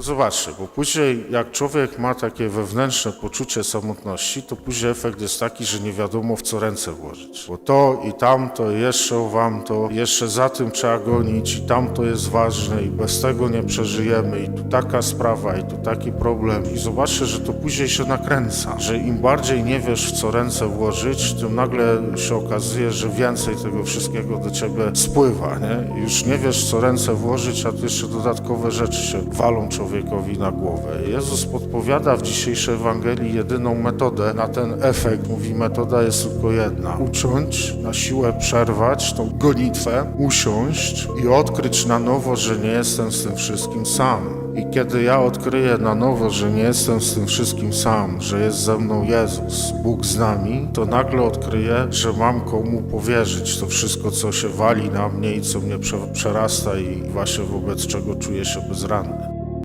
Zobaczcie, bo później jak człowiek ma takie wewnętrzne poczucie samotności, to później efekt jest taki, że nie wiadomo w co ręce włożyć. Bo to i tamto, jeszcze wam to, jeszcze za tym trzeba gonić i tamto jest ważne i bez tego nie przeżyjemy i tu taka sprawa i tu taki problem. I zobaczcie, że to później się nakręca, że im bardziej nie wiesz w co ręce włożyć, tym nagle się okazuje, że więcej tego wszystkiego do ciebie spływa, nie? Już nie wiesz w co ręce włożyć, a tu jeszcze dodatkowe rzeczy się walą człowiekowi na głowę. Jezus podpowiada w dzisiejszej Ewangelii jedyną metodę na ten efekt. Mówi, metoda jest tylko jedna. Uciąć, na siłę przerwać tą gonitwę, usiąść i odkryć na nowo, że nie jestem z tym wszystkim sam. I kiedy ja odkryję na nowo, że nie jestem z tym wszystkim sam, że jest ze mną Jezus, Bóg z nami, to nagle odkryję, że mam komu powierzyć to wszystko, co się wali na mnie i co mnie prze- przerasta i właśnie wobec czego czuję się bezranny.